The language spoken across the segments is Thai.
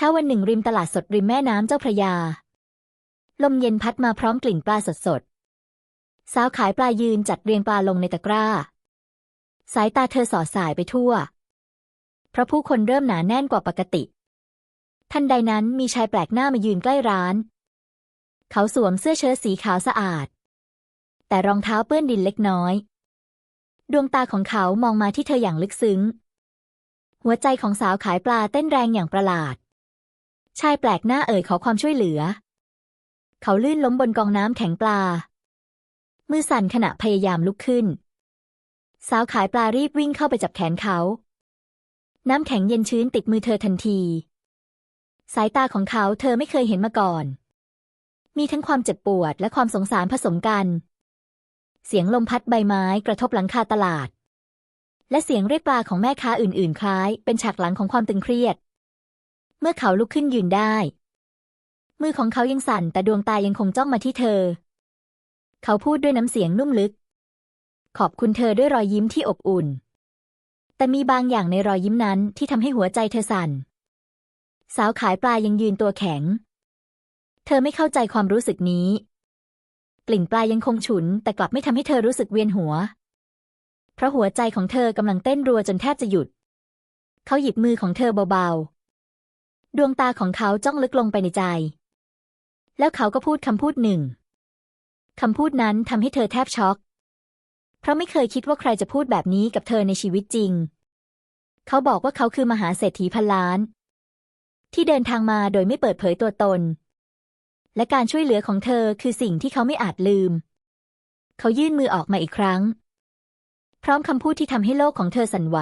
เช้าวันหนึ่งริมตลาดสดริมแม่น้ำเจ้าพระยา ลมเย็นพัดมาพร้อมกลิ่นปลาสดสดๆสาวขายปลายืนจัดเรียงปลาลงในตะกร้า สายตาเธอสอดสายไปทั่ว เพราะผู้คนเริ่มหนาแน่นกว่าปกติ ทันใดนั้นมีชายแปลกหน้ามายืนใกล้ร้าน เขาสวมเสื้อเชิ้ตสีขาวสะอาด แต่รองเท้าเปื้อนดินเล็กน้อย ดวงตาของเขามองมาที่เธออย่างลึกซึ้ง หัวใจของสาวขายปลาเต้นแรงอย่างประหลาด ชายแปลกหน้าเอ่ยขอความช่วยเหลือ เขาลื่นล้มบนกองน้ำแข็งปลา มือสั่นขณะพยายามลุกขึ้น สาวขายปลารีบวิ่งเข้าไปจับแขนเขา น้ำแข็งเย็นชื้นติดมือเธอทันที สายตาของเขาเธอไม่เคยเห็นมาก่อน มีทั้งความเจ็บปวดและความสงสารผสมกัน เสียงลมพัดใบไม้กระทบหลังคาตลาดและเสียงเรียกปลาของแม่ค้าอื่น ๆ คล้าย เป็นฉากหลังของความตึงเครียด เมื่อเขาลุกขึ้นยืนได้ มือของเขายังสั่นแต่ดวงตายังคงจ้องมาที่เธอ เขาพูดด้วยน้ำเสียงนุ่มลึก ขอบคุณเธอด้วยรอยยิ้มที่อบอุ่น แต่มีบางอย่างในรอยยิ้มนั้นที่ทำให้หัวใจเธอสั่น สาวขายปลายังยืนตัวแข็ง เธอไม่เข้าใจความรู้สึกนี้ กลิ่นปลายังคงฉุน แต่กลับไม่ทำให้เธอรู้สึกเวียนหัว เพราะหัวใจของเธอกำลังเต้นรัวจนแทบจะหยุด เขาหยิบมือของเธอเบาๆ ดวงตาของเขาจ้องลึกลงไปในใจ แล้วเขาก็พูดคำพูดหนึ่งคำพูดนั้นทำให้เธอแทบช็อก เพราะไม่เคยคิดว่าใครจะพูดแบบนี้กับเธอในชีวิตจริง เขาบอกว่าเขาคือมหาเศรษฐีพันล้าน ที่เดินทางมาโดยไม่เปิดเผยตัวตน และการช่วยเหลือของเธอคือสิ่งที่เขาไม่อาจลืม เขายื่นมือออกมาอีกครั้ง พร้อมคำพูดที่ทำให้โลกของเธอสั่นไหว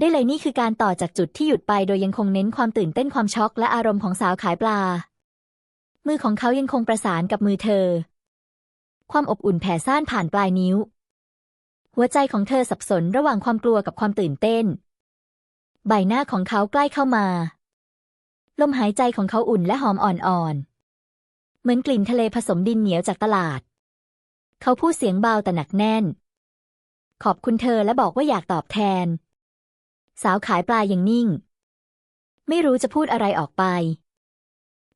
ได้เลยนี่คือการต่อจากจุดที่หยุดไปโดยยังคงเน้นความตื่นเต้นความช็อกและอารมณ์ของสาวขายปลา มือของเขายังคงประสานกับมือเธอ ความอบอุ่นแผ่ซ่านผ่านปลายนิ้ว หัวใจของเธอสับสนระหว่างความกลัวกับความตื่นเต้น ใบหน้าของเขาใกล้เข้ามา ลมหายใจของเขาอุ่นและหอมอ่อนๆ เหมือนกลิ่นทะเลผสมดินเหนียวจากตลาด เขาพูดเสียงเบาแต่หนักแน่น ขอบคุณเธอและบอกว่าอยากตอบแทน สาวขายปลายังนิ่ง ไม่รู้จะพูดอะไรออกไป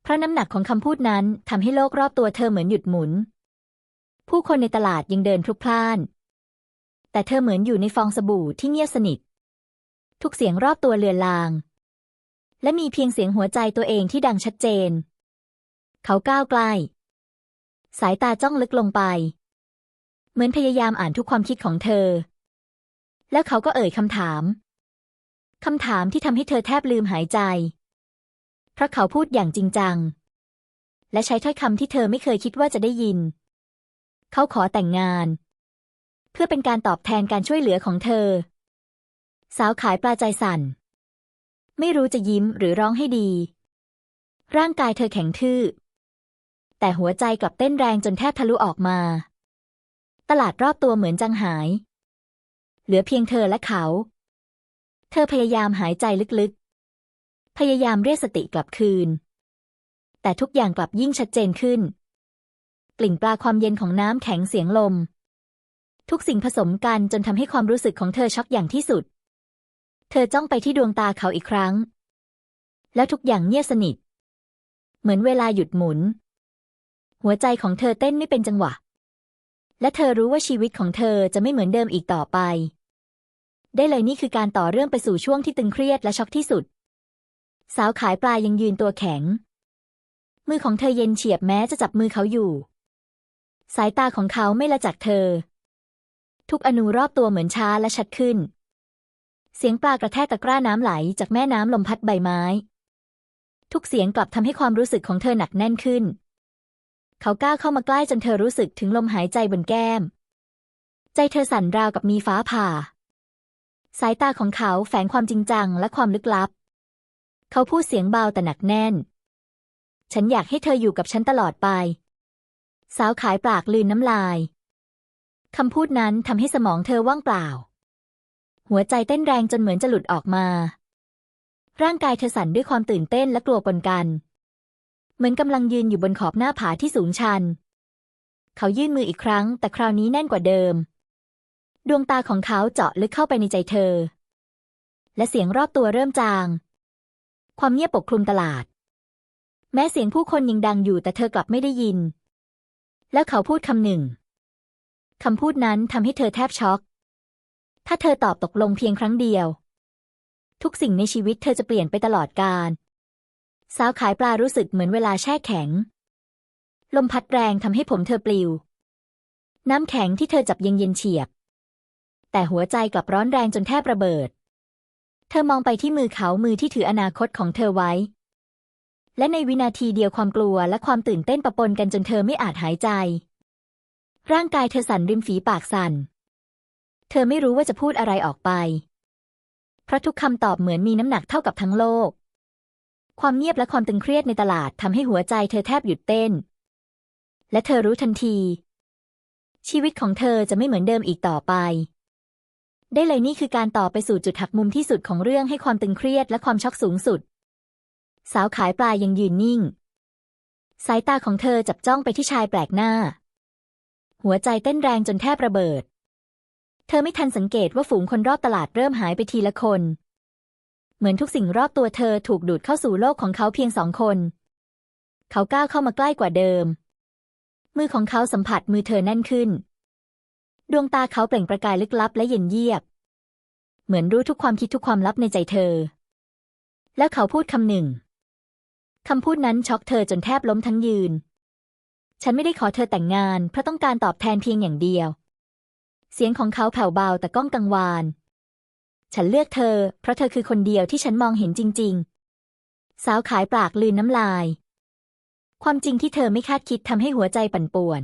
เพราะน้ำหนักของคำพูดนั้นทำให้โลกรอบตัวเธอเหมือนหยุดหมุน ผู้คนในตลาดยังเดินพลุกพล่าน แต่เธอเหมือนอยู่ในฟองสบู่ที่เงียบสนิท ทุกเสียงรอบตัวเลือนลาง และมีเพียงเสียงหัวใจตัวเองที่ดังชัดเจน เขาก้าวใกล้สายตาจ้องลึกลงไป เหมือนพยายามอ่านทุกความคิดของเธอ แล้วเขาก็เอ่ยคำถาม คำถามที่ทำให้เธอแทบลืมหายใจ เพราะเขาพูดอย่างจริงจัง และใช้ถ้อยคำที่เธอไม่เคยคิดว่าจะได้ยิน เขาขอแต่งงาน เพื่อเป็นการตอบแทนการช่วยเหลือของเธอ สาวขายปลาใจสั่น ไม่รู้จะยิ้มหรือร้องให้ดี ร่างกายเธอแข็งทื่อ แต่หัวใจกลับเต้นแรงจนแทบทะลุออกมา ตลาดรอบตัวเหมือนจังหาย เหลือเพียงเธอและเขา เธอพยายามหายใจลึกๆ พยายามเรียกสติกลับคืน แต่ทุกอย่างกลับยิ่งชัดเจนขึ้น กลิ่นปลาความเย็นของน้ำแข็งเสียงลม ทุกสิ่งผสมกันจนทำให้ความรู้สึกของเธอช็อกอย่างที่สุด เธอจ้องไปที่ดวงตาเขาอีกครั้ง แล้วทุกอย่างเงียบสนิท เหมือนเวลาหยุดหมุน หัวใจของเธอเต้นไม่เป็นจังหวะ และเธอรู้ว่าชีวิตของเธอจะไม่เหมือนเดิมอีกต่อไป ได้เลยนี่คือการต่อเรื่องไปสู่ช่วงที่ตึงเครียดและช็อกที่สุด สาวขายปลายังยืนตัวแข็ง มือของเธอเย็นเฉียบแม้จะจับมือเขาอยู่ สายตาของเขาไม่ละจากเธอ ทุกอนูรอบตัวเหมือนช้าและชัดขึ้น เสียงปลากระแทกตะกร้าน้ำไหลจากแม่น้ำลมพัดใบไม้ ทุกเสียงกลับทำให้ความรู้สึกของเธอหนักแน่นขึ้น เขาก้าวเข้ามาใกล้จนเธอรู้สึกถึงลมหายใจบนแก้ม ใจเธอสั่นราวกับมีฟ้าผ่า สายตาของเขาแฝงความจริงจังและความลึกลับ เขาพูดเสียงเบาแต่หนักแน่น ฉันอยากให้เธออยู่กับฉันตลอดไป สาวขายปากลืนน้ำลาย คำพูดนั้นทำให้สมองเธอว่างเปล่า หัวใจเต้นแรงจนเหมือนจะหลุดออกมา ร่างกายเธอสั่นด้วยความตื่นเต้นและกลัวปนกัน เหมือนกำลังยืนอยู่บนขอบหน้าผาที่สูงชัน เขายื่นมืออีกครั้ง แต่คราวนี้แน่นกว่าเดิม ดวงตาของเขาเจาะลึกเข้าไปในใจเธอ และเสียงรอบตัวเริ่มจาง ความเงียบปกคลุมตลาด แม้เสียงผู้คนยังดังอยู่แต่เธอกลับไม่ได้ยิน แล้วเขาพูดคำหนึ่งคำพูดนั้นทำให้เธอแทบช็อก ถ้าเธอตอบตกลงเพียงครั้งเดียว ทุกสิ่งในชีวิตเธอจะเปลี่ยนไปตลอดกาลสาวขายปลารู้สึกเหมือนเวลาแช่แข็ง ลมพัดแรงทำให้ผมเธอปลิว น้ำแข็งที่เธอจับเย็นเย็นเฉียบ แต่หัวใจกลับร้อนแรงจนแทบระเบิด เธอมองไปที่มือเขามือที่ถืออนาคตของเธอไว้ และในวินาทีเดียวความกลัวและความตื่นเต้นปะปนกันจนเธอไม่อาจหายใจ ร่างกายเธอสั่นริมฝีปากสั่น เธอไม่รู้ว่าจะพูดอะไรออกไป เพราะทุกคำตอบเหมือนมีน้ำหนักเท่ากับทั้งโลก ความเงียบและความตึงเครียดในตลาดทำให้หัวใจเธอแทบหยุดเต้น และเธอรู้ทันทีชีวิตของเธอจะไม่เหมือนเดิมอีกต่อไป ได้เลยนี่คือการต่อไปสู่จุดหักมุมที่สุดของเรื่องให้ความตึงเครียดและความช็อกสูงสุด สาวขายปลายังยืนนิ่ง สายตาของเธอจับจ้องไปที่ชายแปลกหน้า หัวใจเต้นแรงจนแทบระเบิด เธอไม่ทันสังเกตว่าฝูงคนรอบตลาดเริ่มหายไปทีละคน เหมือนทุกสิ่งรอบตัวเธอถูกดูดเข้าสู่โลกของเขาเพียงสองคน เขาก้าวเข้ามาใกล้กว่าเดิม มือของเขาสัมผัสมือเธอแน่นขึ้น ดวงตาเขาเปล่งประกายลึกลับและเย็นเยียบ เหมือนรู้ทุกความคิดทุกความลับในใจเธอ แล้วเขาพูดคำหนึ่งคำพูดนั้นช็อกเธอจนแทบล้มทั้งยืน ฉันไม่ได้ขอเธอแต่งงาน เพราะต้องการตอบแทนเพียงอย่างเดียว เสียงของเขาแผ่วเบาแต่ก้องกังวาน ฉันเลือกเธอ เพราะเธอคือคนเดียวที่ฉันมองเห็นจริง ๆ สาวขายปากลืนน้ำลาย ความจริงที่เธอไม่คาดคิดทำให้หัวใจปั่นป่วน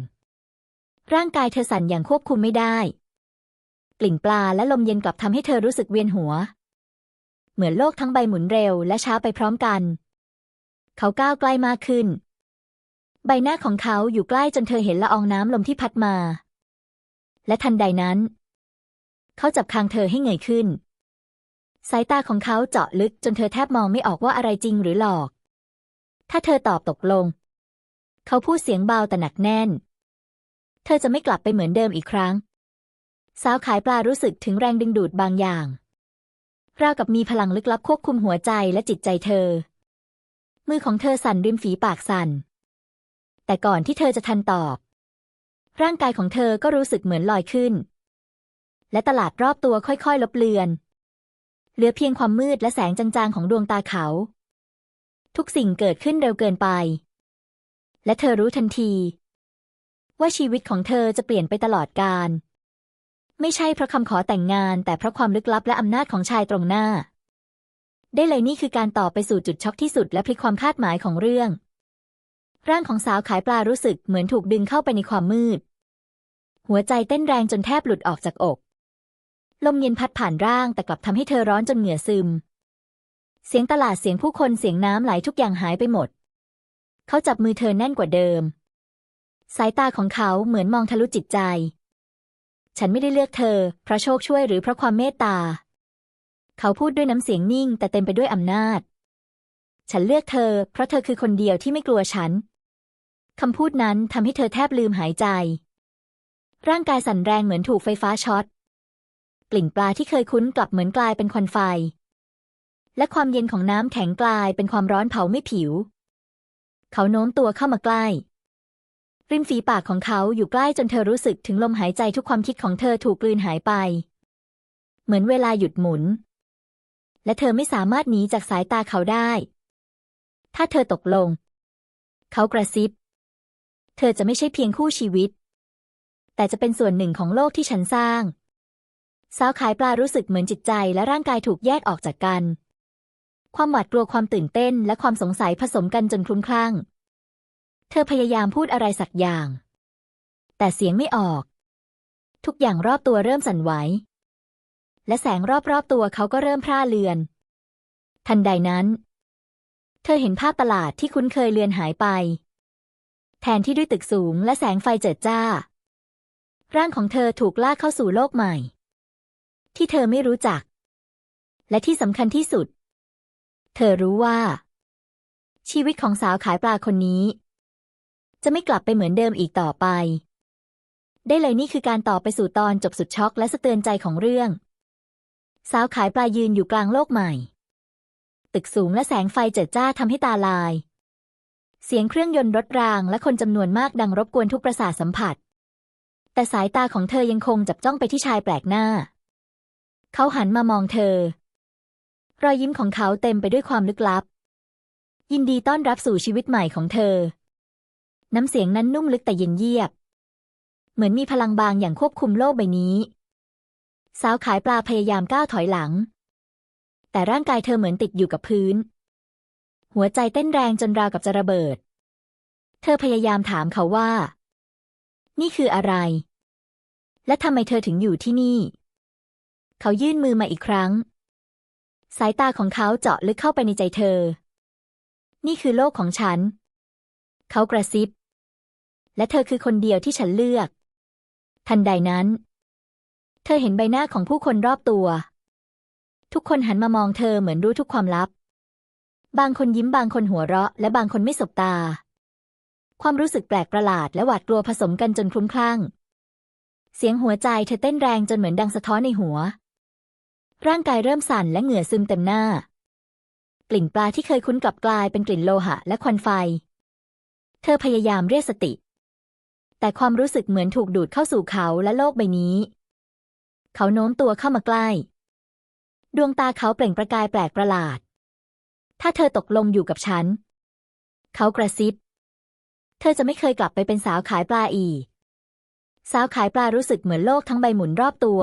ร่างกายเธอสั่นอย่างควบคุมไม่ได้ กลิ่นปลาและลมเย็นกลับทำให้เธอรู้สึกเวียนหัว เหมือนโลกทั้งใบหมุนเร็วและช้าไปพร้อมกัน เขาก้าวใกล้มากขึ้น ใบหน้าของเขาอยู่ใกล้จนเธอเห็นละอองน้ำลมที่พัดมา และทันใดนั้น เขาจับคางเธอให้เงยขึ้น สายตาของเขาเจาะลึกจนเธอแทบมองไม่ออกว่าอะไรจริงหรือหลอก ถ้าเธอตอบตกลง เขาพูดเสียงเบาแต่หนักแน่น ธอจะไม่กลับไปเหมือนเดิมอีกครั้ง สาวขายปลารู้สึกถึงแรงดึงดูดบางอย่าง ราวกับมีพลังลึกลับควบคุมหัวใจและจิตใจเธอ มือของเธอสั่นริมฝีปากสั่น แต่ก่อนที่เธอจะทันตอบ ร่างกายของเธอก็รู้สึกเหมือนลอยขึ้น และตลาดรอบตัวค่อยๆ ลบเลือน เหลือเพียงความมืดและแสงจางๆ ของดวงตาเขา ทุกสิ่งเกิดขึ้นเร็วเกินไป และเธอรู้ทันที ว่าชีวิตของเธอจะเปลี่ยนไปตลอดกาลไม่ใช่เพราะคำขอแต่งงาน แต่เพราะความลึกลับและอำนาจของชายตรงหน้า ได้เลยนี่คือการต่อไปสู่จุดช็อกที่สุดและพลิกความคาดหมายของเรื่อง ร่างของสาวขายปลารู้สึกเหมือนถูกดึงเข้าไปในความมืด หัวใจเต้นแรงจนแทบหลุดออกจากอก ลมเย็นพัดผ่านร่างแต่กลับทำให้เธอร้อนจนเหงื่อซึม เสียงตลาดเสียงผู้คนเสียงน้ำไหลทุกอย่างหายไปหมด เขาจับมือเธอแน่นกว่าเดิม สายตาของเขาเหมือนมองทะลุจิตใจ ฉันไม่ได้เลือกเธอ เพราะโชคช่วยหรือเพราะความเมตตา เขาพูดด้วยน้ำเสียงนิ่ง แต่เต็มไปด้วยอำนาจ ฉันเลือกเธอ เพราะเธอคือคนเดียวที่ไม่กลัวฉัน คำพูดนั้นทำให้เธอแทบลืมหายใจ ร่างกายสั่นแรงเหมือนถูกไฟฟ้าช็อต กลิ่นปลาที่เคยคุ้นกลับเหมือนกลายเป็นควันไฟ และความเย็นของน้ำแข็งกลายเป็นความร้อนเผาไม่ผิว เขาโน้มตัวเข้ามาใกล้ ริมฝีปากของเขาอยู่ใกล้จนเธอรู้สึกถึงลมหายใจทุกความคิดของเธอถูกกลืนหายไป เหมือนเวลาหยุดหมุน และเธอไม่สามารถหนีจากสายตาเขาได้ ถ้าเธอตกลง เขากระซิบ เธอจะไม่ใช่เพียงคู่ชีวิต แต่จะเป็นส่วนหนึ่งของโลกที่ฉันสร้าง สาวขายปลารู้สึกเหมือนจิตใจและร่างกายถูกแยกออกจากกัน ความหวาดกลัวความตื่นเต้นและความสงสัยผสมกันจนคลุ้มคลั่ง เธอพยายามพูดอะไรสักอย่าง แต่เสียงไม่ออก ทุกอย่างรอบตัวเริ่มสั่นไหว และแสงรอบๆตัวเขาก็เริ่มพร่าเลือน ทันใดนั้น เธอเห็นภาพตลาดที่คุ้นเคยเลือนหายไป แทนที่ด้วยตึกสูงและแสงไฟเจิดจ้า ร่างของเธอถูกลากเข้าสู่โลกใหม่ ที่เธอไม่รู้จัก และที่สำคัญที่สุด เธอรู้ว่า ชีวิตของสาวขายปลาคนนี้ จะไม่กลับไปเหมือนเดิมอีกต่อไป ได้เลยนี่คือการต่อไปสู่ตอนจบสุดช็อกและสะเตือนใจของเรื่อง สาวขายปลายืนอยู่กลางโลกใหม่ ตึกสูงและแสงไฟเจิดจ้าทำให้ตาลาย เสียงเครื่องยนต์รถรางและคนจำนวนมากดังรบกวนทุกประสาทสัมผัส แต่สายตาของเธอยังคงจับจ้องไปที่ชายแปลกหน้า เขาหันมามองเธอ รอยยิ้มของเขาเต็มไปด้วยความลึกลับยินดีต้อนรับสู่ชีวิตใหม่ของเธอ น้ำเสียงนั้นนุ่มลึกแต่เย็นเยียบ เหมือนมีพลังบางอย่างควบคุมโลกใบนี้ สาวขายปลาพยายามก้าวถอยหลัง แต่ร่างกายเธอเหมือนติดอยู่กับพื้น หัวใจเต้นแรงจนราวกับจะระเบิด เธอพยายามถามเขาว่า นี่คืออะไร และทำไมเธอถึงอยู่ที่นี่ เขายื่นมือมาอีกครั้ง สายตาของเขาเจาะลึกเข้าไปในใจเธอ นี่คือโลกของฉัน เขากระซิบ และเธอคือคนเดียวที่ฉันเลือก ทันใดนั้น เธอเห็นใบหน้าของผู้คนรอบตัว ทุกคนหันมามองเธอเหมือนรู้ทุกความลับ บางคนยิ้มบางคนหัวเราะ และบางคนไม่สบตา ความรู้สึกแปลกประหลาดและหวาดกลัวผสมกันจนคลุ้มคลั่ง เสียงหัวใจเธอเต้นแรงจนเหมือนดังสะท้อนในหัว ร่างกายเริ่มสั่นและเหงื่อซึมเต็มหน้า กลิ่นปลาที่เคยคุ้นกลับกลายเป็นกลิ่นโลหะและควันไฟ เธอพยายามเรียกสติ แต่ความรู้สึกเหมือนถูกดูดเข้าสู่เขาและโลกใบนี้ เขาโน้มตัวเข้ามาใกล้ ดวงตาเขาเปล่งประกายแปลกประหลาด ถ้าเธอตกลงอยู่กับฉัน เขากระซิบ เธอจะไม่เคยกลับไปเป็นสาวขายปลาอีก สาวขายปลารู้สึกเหมือนโลกทั้งใบหมุนรอบตัว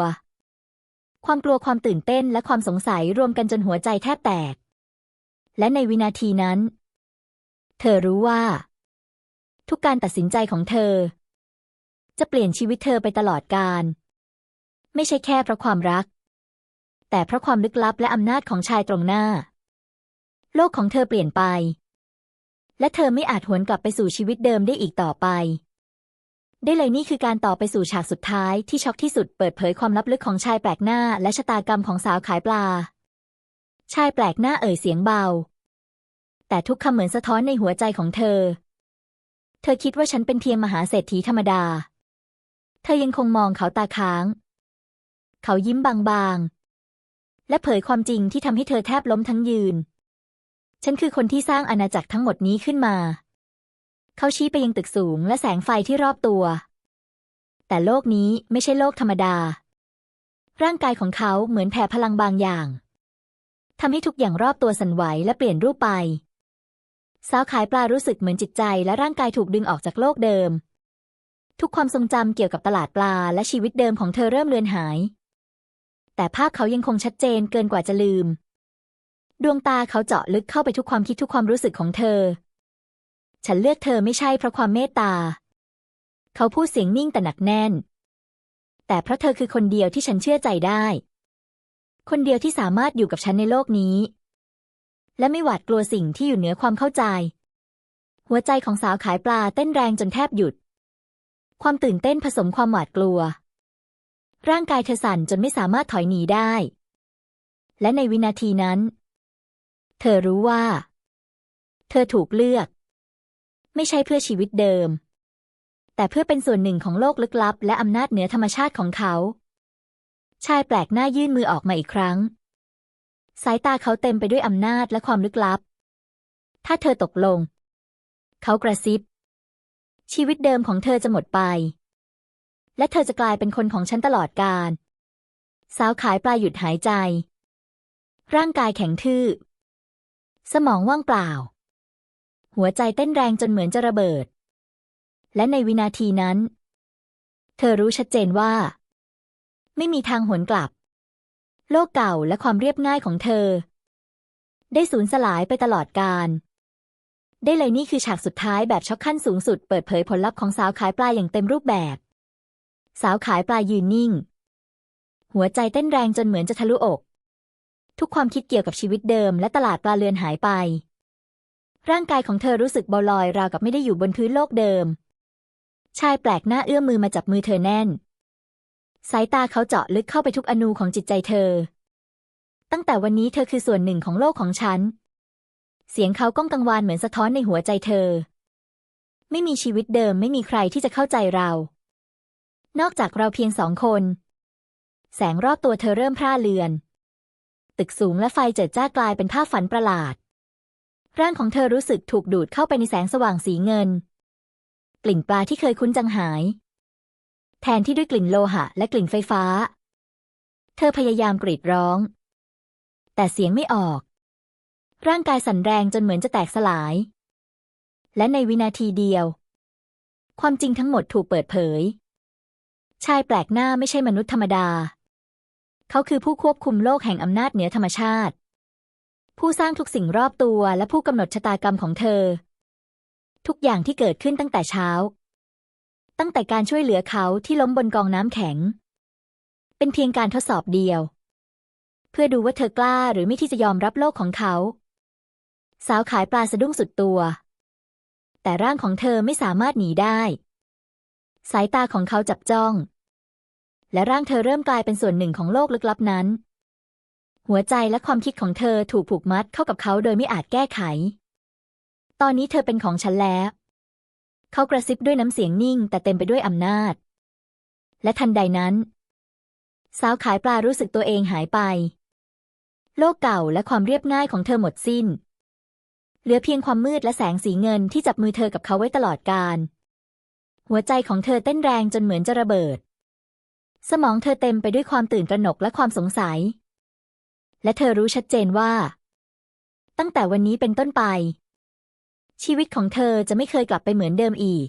ความกลัวความตื่นเต้นและความสงสัยรวมกันจนหัวใจแทบแตก และในวินาทีนั้น เธอรู้ว่าทุกการตัดสินใจของเธอ จะเปลี่ยนชีวิตเธอไปตลอดกาลไม่ใช่แค่เพราะความรัก แต่เพราะความลึกลับและอำนาจของชายตรงหน้า โลกของเธอเปลี่ยนไป และเธอไม่อาจหวนกลับไปสู่ชีวิตเดิมได้อีกต่อไป ได้เลยนี่คือการต่อไปสู่ฉากสุดท้ายที่ช็อกที่สุดเปิดเผยความลับลึกของชายแปลกหน้า และชะตากรรมของสาวขายปลา ชายแปลกหน้าเอ่ยเสียงเบา แต่ทุกคำเหมือนสะท้อนในหัวใจของเธอ เธอคิดว่าฉันเป็นเพียงมหาเศรษฐีธรรมดา ธอยังคงมองเขาตาค้าง เขายิ้มบางๆ และเผยความจริงที่ทำให้เธอแทบล้มทั้งยืน ฉันคือคนที่สร้างอาณาจักรทั้งหมดนี้ขึ้นมา เขาชี้ไปยังตึกสูงและแสงไฟที่รอบตัว แต่โลกนี้ไม่ใช่โลกธรรมดา ร่างกายของเขาเหมือนแผ่พลังบางอย่างทำให้ทุกอย่างรอบตัวสั่นไหวและเปลี่ยนรูปไปสาวขายปลารู้สึกเหมือนจิตใจและร่างกายถูกดึงออกจากโลกเดิม ทุกความทรงจำเกี่ยวกับตลาดปลาและชีวิตเดิมของเธอเริ่มเลือนหาย แต่ภาพเขายังคงชัดเจนเกินกว่าจะลืม ดวงตาเขาเจาะลึกเข้าไปทุกความคิดทุกความรู้สึกของเธอ ฉันเลือกเธอไม่ใช่เพราะความเมตตา เขาพูดเสียงนิ่งแต่หนักแน่น แต่เพราะเธอคือคนเดียวที่ฉันเชื่อใจได้ คนเดียวที่สามารถอยู่กับฉันในโลกนี้ และไม่หวาดกลัวสิ่งที่อยู่เหนือความเข้าใจ หัวใจของสาวขายปลาเต้นแรงจนแทบหยุด ความตื่นเต้นผสมความหวาดกลัว ร่างกายเธอสั่นจนไม่สามารถถอยหนีได้ และในวินาทีนั้น เธอรู้ว่า เธอถูกเลือก ไม่ใช่เพื่อชีวิตเดิม แต่เพื่อเป็นส่วนหนึ่งของโลกลึกลับ และอำนาจเหนือธรรมชาติของเขา ชายแปลกหน้ายื่นมือออกมาอีกครั้ง สายตาเขาเต็มไปด้วยอำนาจและความลึกลับ ถ้าเธอตกลง เขากระซิบ ชีวิตเดิมของเธอจะหมดไป และเธอจะกลายเป็นคนของฉันตลอดกาลสาวขายปลาหยุดหายใจ ร่างกายแข็งทื่อ สมองว่างเปล่า หัวใจเต้นแรงจนเหมือนจะระเบิด และในวินาทีนั้น เธอรู้ชัดเจนว่า ไม่มีทางหวนกลับ โลกเก่าและความเรียบง่ายของเธอ ได้สูญสลายไปตลอดกาล ได้เลยนี่คือฉากสุดท้ายแบบช็อกขั้นสูงสุด เปิดเผยผลลัพธ์ของสาวขายปลาอย่างเต็มรูปแบบ สาวขายปลายืนนิ่ง หัวใจเต้นแรงจนเหมือนจะทะลุอก ทุกความคิดเกี่ยวกับชีวิตเดิมและตลาดปลาเรือนหายไป ร่างกายของเธอรู้สึกเบาลอยราวกับไม่ได้อยู่บนพื้นโลกเดิม ชายแปลกหน้าเอื้อมมือมาจับมือเธอแน่น สายตาเขาเจาะลึกเข้าไปทุกอนูของจิตใจเธอ ตั้งแต่วันนี้เธอคือส่วนหนึ่งของโลกของฉัน เสียงเขาก้องกังวานเหมือนสะท้อนในหัวใจเธอ ไม่มีชีวิตเดิมไม่มีใครที่จะเข้าใจเรา นอกจากเราเพียงสองคน แสงรอบตัวเธอเริ่มพร่าเลือน ตึกสูงและไฟเจิดจ้ากลายเป็นภาพฝันประหลาด ร่างของเธอรู้สึกถูกดูดเข้าไปในแสงสว่างสีเงิน กลิ่นปลาที่เคยคุ้นจางหาย แทนที่ด้วยกลิ่นโลหะ และกลิ่นไฟฟ้า เธอพยายามกรีดร้อง แต่เสียงไม่ออก ร่างกายสั่นแรงจนเหมือนจะแตกสลาย และในวินาทีเดียว ความจริงทั้งหมดถูกเปิดเผย ชายแปลกหน้าไม่ใช่มนุษย์ธรรมดา เขาคือผู้ควบคุมโลกแห่งอำนาจเหนือธรรมชาติ ผู้สร้างทุกสิ่งรอบตัวและผู้กำหนดชะตากรรมของเธอ ทุกอย่างที่เกิดขึ้นตั้งแต่เช้า ตั้งแต่การช่วยเหลือเขาที่ล้มบนกองน้ำแข็ง เป็นเพียงการทดสอบเดียว เพื่อดูว่าเธอกล้าหรือไม่ที่จะยอมรับโลกของเขา สาวขายปลาสะดุ้งสุดตัว แต่ร่างของเธอไม่สามารถหนีได้ สายตาของเขาจับจ้อง และร่างเธอเริ่มกลายเป็นส่วนหนึ่งของโลกลึกลับนั้น หัวใจและความคิดของเธอถูกผูกมัดเข้ากับเขาโดยไม่อาจแก้ไข ตอนนี้เธอเป็นของฉันแล้ว เขากระซิบด้วยน้ำเสียงนิ่ง แต่เต็มไปด้วยอำนาจ และทันใดนั้น สาวขายปลารู้สึกตัวเองหายไป โลกเก่าและความเรียบง่ายของเธอหมดสิ้น เหลือเพียงความมืดและแสงสีเงินที่จับมือเธอกับเขาไว้ตลอดกาลหัวใจของเธอเต้นแรงจนเหมือนจะระเบิด สมองเธอเต็มไปด้วยความตื่นตระหนกและความสงสัย และเธอรู้ชัดเจนว่า ตั้งแต่วันนี้เป็นต้นไป ชีวิตของเธอจะไม่เคยกลับไปเหมือนเดิมอีก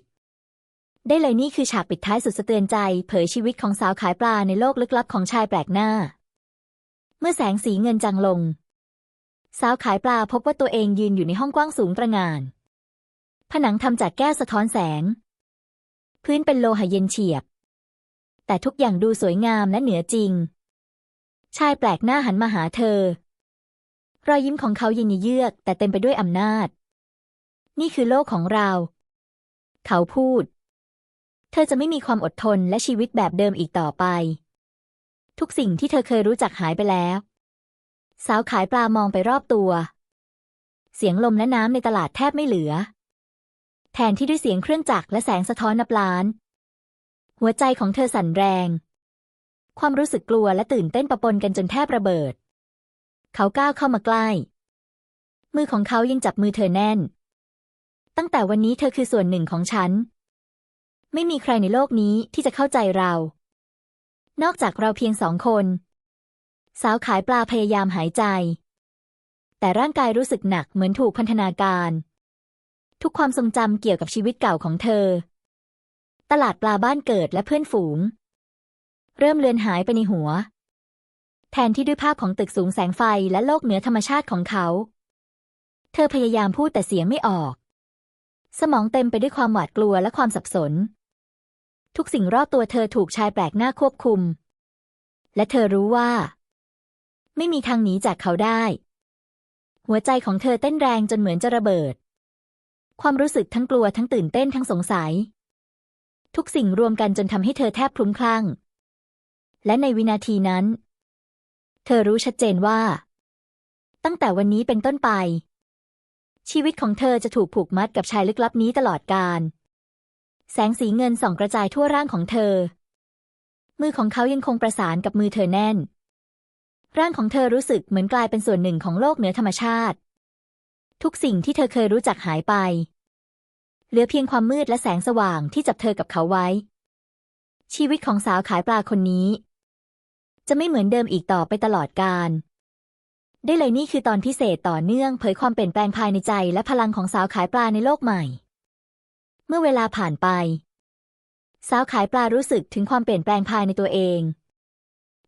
ได้เลยนี่คือฉากปิดท้ายสุดสะเตือนใจ เผยชีวิตของสาวขายปลาในโลกลึกลับของชายแปลกหน้า เมื่อแสงสีเงินจางลง สาวขายปลาพบว่าตัวเองยืนอยู่ในห้องกว้างสูงตระงาน ผนังทำจากแก้วสะท้อนแสง พื้นเป็นโลหะเย็นเฉียบ แต่ทุกอย่างดูสวยงามและเหนือจริง ชายแปลกหน้าหันมาหาเธอ รอยยิ้มของเขาเย็นเยือก แต่เต็มไปด้วยอำนาจ นี่คือโลกของเรา เขาพูด เธอจะไม่มีความอดทนและชีวิตแบบเดิมอีกต่อไป ทุกสิ่งที่เธอเคยรู้จักหายไปแล้ว สาวขายปลามองไปรอบตัว เสียงลมและน้ำในตลาดแทบไม่เหลือ แทนที่ด้วยเสียงเครื่องจักรและแสงสะท้อนนับล้าน หัวใจของเธอสั่นแรง ความรู้สึกกลัวและตื่นเต้นปะปนกันจนแทบระเบิด เขาก้าวเข้ามาใกล้ มือของเขายังจับมือเธอแน่น ตั้งแต่วันนี้เธอคือส่วนหนึ่งของฉัน ไม่มีใครในโลกนี้ที่จะเข้าใจเรา นอกจากเราเพียงสองคน สาวขายปลาพยายามหายใจ แต่ร่างกายรู้สึกหนักเหมือนถูกพันธนาการ ทุกความทรงจำเกี่ยวกับชีวิตเก่าของเธอ ตลาดปลาบ้านเกิดและเพื่อนฝูง เริ่มเลือนหายไปในหัว แทนที่ด้วยภาพของตึกสูงแสงไฟและโลกเหนือธรรมชาติของเขา เธอพยายามพูดแต่เสียงไม่ออก สมองเต็มไปด้วยความหวาดกลัวและความสับสน ทุกสิ่งรอบตัวเธอถูกชายแปลกหน้าควบคุม และเธอรู้ว่า ไม่มีทางหนีจากเขาได้ หัวใจของเธอเต้นแรงจนเหมือนจะระเบิด ความรู้สึกทั้งกลัวทั้งตื่นเต้นทั้งสงสัย ทุกสิ่งรวมกันจนทำให้เธอแทบคลุ้มคลั่ง และในวินาทีนั้น เธอรู้ชัดเจนว่า ตั้งแต่วันนี้เป็นต้นไป ชีวิตของเธอจะถูกผูกมัดกับชายลึกลับนี้ตลอดกาลแสงสีเงินส่องกระจายทั่วร่างของเธอ มือของเขายังคงประสานกับมือเธอแน่น ร่างของเธอรู้สึกเหมือนกลายเป็นส่วนหนึ่งของโลกเหนือธรรมชาติ ทุกสิ่งที่เธอเคยรู้จักหายไป เหลือเพียงความมืดและแสงสว่างที่จับเธอกับเขาไว้ ชีวิตของสาวขายปลาคนนี้ จะไม่เหมือนเดิมอีกต่อไปตลอดกาลได้เลยนี่คือตอนพิเศษต่อเนื่องเผยความเปลี่ยนแปลงภายในใจและพลังของสาวขายปลาในโลกใหม่ เมื่อเวลาผ่านไป สาวขายปลารู้สึกถึงความเปลี่ยนแปลงภายในตัวเอง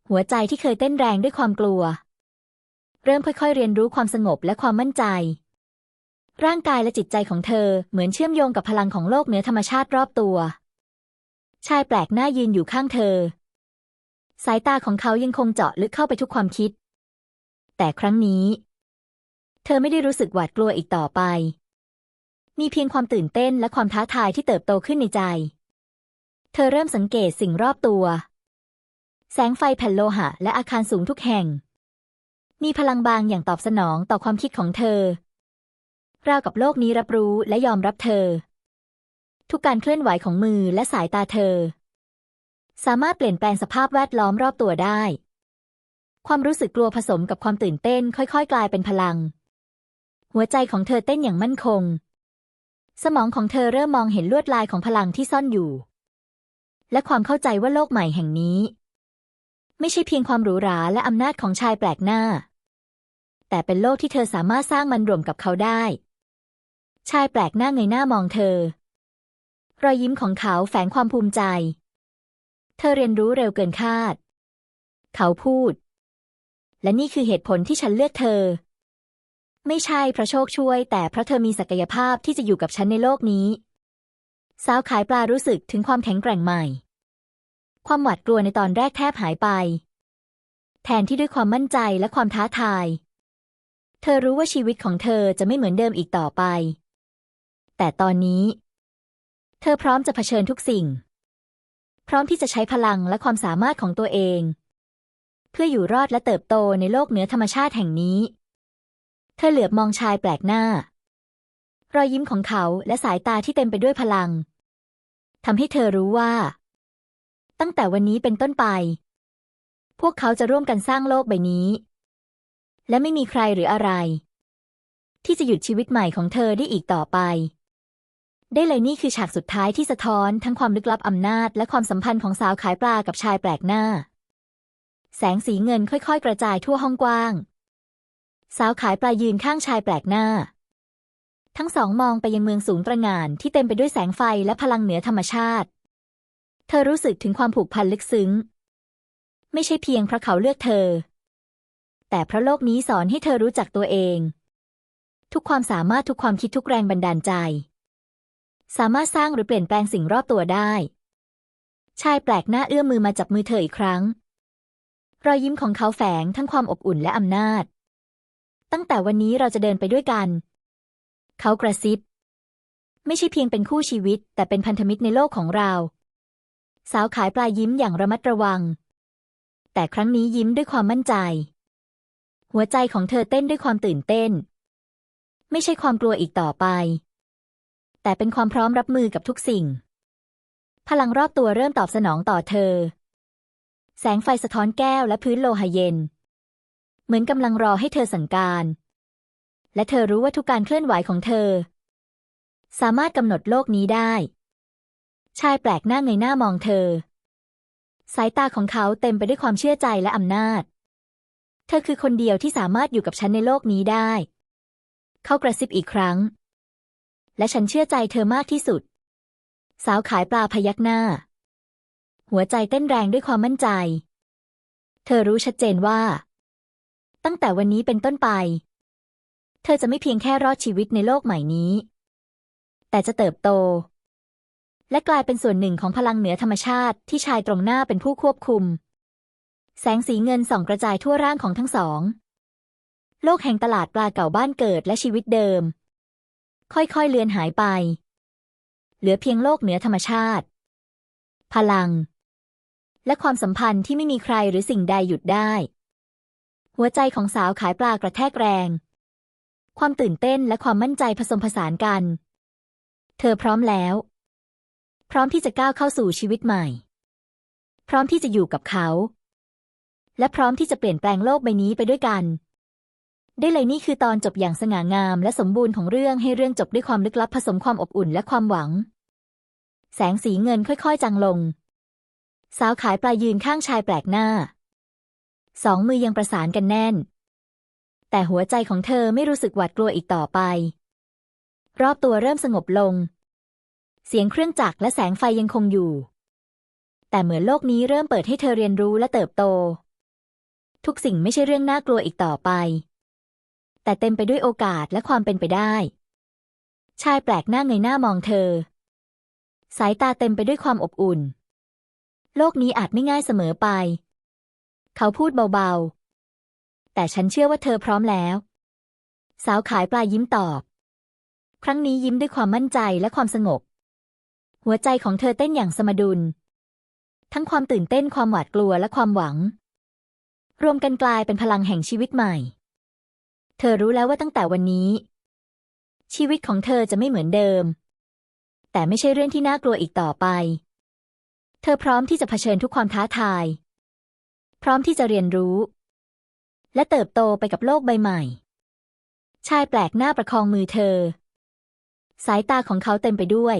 หัวใจที่เคยเต้นแรงด้วยความกลัว เริ่มค่อยๆเรียนรู้ความสงบและความมั่นใจ ร่างกายและจิตใจของเธอเหมือนเชื่อมโยงกับพลังของโลกเหนือธรรมชาติรอบตัว ชายแปลกหน้ายืนอยู่ข้างเธอ สายตาของเขายังคงเจาะลึกเข้าไปทุกความคิด แต่ครั้งนี้ เธอไม่ได้รู้สึกหวาดกลัวอีกต่อไป มีเพียงความตื่นเต้นและความท้าทายที่เติบโตขึ้นในใจ เธอเริ่มสังเกตสิ่งรอบตัว แสงไฟแผ่นโลหะและอาคารสูงทุกแห่ง มีพลังบางอย่างตอบสนองต่อความคิดของเธอ ราวกับโลกนี้รับรู้และยอมรับเธอ ทุกการเคลื่อนไหวของมือและสายตาเธอ สามารถเปลี่ยนแปลงสภาพแวดล้อมรอบตัวได้ ความรู้สึกกลัวผสมกับความตื่นเต้นค่อยๆ กลายเป็นพลัง หัวใจของเธอเต้นอย่างมั่นคง สมองของเธอเริ่มมองเห็นลวดลายของพลังที่ซ่อนอยู่ และความเข้าใจว่าโลกใหม่แห่งนี้ ไม่ใช่เพียงความหรูหราและอำนาจของชายแปลกหน้า แต่เป็นโลกที่เธอสามารถสร้างมันรวมกับเขาได้ ชายแปลกหน้าเงยหน้ามองเธอ รอยยิ้มของเขาแฝงความภูมิใจ เธอเรียนรู้เร็วเกินคาด เขาพูด และนี่คือเหตุผลที่ฉันเลือกเธอ ไม่ใช่เพราะโชคช่วย แต่เพราะเธอมีศักยภาพที่จะอยู่กับฉันในโลกนี้สาวขายปลารู้สึกถึงความแข็งแกร่งใหม่ ความหวาดกลัวในตอนแรกแทบหายไป แทนที่ด้วยความมั่นใจและความท้าทาย เธอรู้ว่าชีวิตของเธอจะไม่เหมือนเดิมอีกต่อไป แต่ตอนนี้ เธอพร้อมจะเผชิญทุกสิ่ง พร้อมที่จะใช้พลังและความสามารถของตัวเอง เพื่ออยู่รอดและเติบโตในโลกเหนือธรรมชาติแห่งนี้ เธอเหลือบมองชายแปลกหน้ารอยยิ้มของเขาและสายตาที่เต็มไปด้วยพลังทำให้เธอรู้ว่า ตั้งแต่วันนี้เป็นต้นไป พวกเขาจะร่วมกันสร้างโลกใบนี้ และไม่มีใครหรืออะไร ที่จะหยุดชีวิตใหม่ของเธอได้อีกต่อไป ได้เลยนี่คือฉากสุดท้ายที่สะท้อนทั้งความลึกลับอำนาจ และความสัมพันธ์ของสาวขายปลากับชายแปลกหน้า แสงสีเงินค่อยๆ กระจายทั่วห้องกว้าง สาวขายปลายืนข้างชายแปลกหน้าทั้งสองมองไปยังเมืองสูงตระหง่านที่เต็มไปด้วยแสงไฟและพลังเหนือธรรมชาติ เธอรู้สึกถึงความผูกพันลึกซึ้ง ไม่ใช่เพียงเพราะเขาเลือกเธอ แต่เพราะโลกนี้สอนให้เธอรู้จักตัวเอง ทุกความสามารถทุกความคิดทุกแรงบันดาลใจ สามารถสร้างหรือเปลี่ยนแปลงสิ่งรอบตัวได้ ชายแปลกหน้าเอื้อมมือมาจับมือเธออีกครั้ง รอยยิ้มของเขาแฝงทั้งความอบอุ่นและอำนาจ ตั้งแต่วันนี้เราจะเดินไปด้วยกัน เขากระซิบ ไม่ใช่เพียงเป็นคู่ชีวิต แต่เป็นพันธมิตรในโลกของเรา สาวขายปลายยิ้มอย่างระมัดระวัง แต่ครั้งนี้ยิ้มด้วยความมั่นใจ หัวใจของเธอเต้นด้วยความตื่นเต้น ไม่ใช่ความกลัวอีกต่อไป แต่เป็นความพร้อมรับมือกับทุกสิ่ง พลังรอบตัวเริ่มตอบสนองต่อเธอ แสงไฟสะท้อนแก้วและพื้นโลหะเย็น เหมือนกำลังรอให้เธอสั่งการ และเธอรู้ว่าทุกการเคลื่อนไหวของเธอ สามารถกำหนดโลกนี้ได้ ชายแปลกหน้าเงยหน้ามองเธอ สายตาของเขาเต็มไปด้วยความเชื่อใจและอำนาจ เธอคือคนเดียวที่สามารถอยู่กับฉันในโลกนี้ได้ เขากระซิบอีกครั้ง และฉันเชื่อใจเธอมากที่สุด สาวขายปลาพยักหน้า หัวใจเต้นแรงด้วยความมั่นใจ เธอรู้ชัดเจนว่า ตั้งแต่วันนี้เป็นต้นไป เธอจะไม่เพียงแค่รอดชีวิตในโลกใหม่นี้ แต่จะเติบโต และกลายเป็นส่วนหนึ่งของพลังเหนือธรรมชาติที่ชายตรงหน้าเป็นผู้ควบคุม แสงสีเงินส่องกระจายทั่วร่างของทั้งสอง โลกแห่งตลาดปลาเก่าบ้านเกิดและชีวิตเดิม ค่อยๆเลือนหายไป เหลือเพียงโลกเหนือธรรมชาติ พลัง และความสัมพันธ์ที่ไม่มีใครหรือสิ่งใดหยุดได้ หัวใจของสาวขายปลากระแทกแรง ความตื่นเต้นและความมั่นใจผสมผสานกัน เธอพร้อมแล้ว พร้อมที่จะก้าวเข้าสู่ชีวิตใหม่ พร้อมที่จะอยู่กับเขา และพร้อมที่จะเปลี่ยนแปลงโลกใบนี้ไปด้วยกัน ได้เลยนี่คือตอนจบอย่างสง่างามและสมบูรณ์ของเรื่องให้เรื่องจบด้วยความลึกลับผสมความอบอุ่นและความหวัง แสงสีเงินค่อยๆจางลง สาวขายปลายืนข้างชายแปลกหน้า สองมือยังประสานกันแน่น แต่หัวใจของเธอไม่รู้สึกหวาดกลัวอีกต่อไป รอบตัวเริ่มสงบลง เสียงเครื่องจักรและแสงไฟยังคงอยู่ แต่เหมือนโลกนี้เริ่มเปิดให้เธอเรียนรู้และเติบโต ทุกสิ่งไม่ใช่เรื่องน่ากลัวอีกต่อไป แต่เต็มไปด้วยโอกาสและความเป็นไปได้ ชายแปลกหน้าเงยหน้ามองเธอ สายตาเต็มไปด้วยความอบอุ่น โลกนี้อาจไม่ง่ายเสมอไป เขาพูดเบาๆ แต่ฉันเชื่อว่าเธอพร้อมแล้ว สาวขายปลายิ้มตอบ ครั้งนี้ยิ้มด้วยความมั่นใจและความสงบ หัวใจของเธอเต้นอย่างสมดุล ทั้งความตื่นเต้นความหวาดกลัวและความหวัง รวมกันกลายเป็นพลังแห่งชีวิตใหม่ เธอรู้แล้วว่าตั้งแต่วันนี้ ชีวิตของเธอจะไม่เหมือนเดิม แต่ไม่ใช่เรื่องที่น่ากลัวอีกต่อไป เธอพร้อมที่จะเผชิญทุกความท้าทาย พร้อมที่จะเรียนรู้ และเติบโตไปกับโลกใบใหม่ ชายแปลกหน้าประคองมือเธอ สายตาของเขาเต็มไปด้วย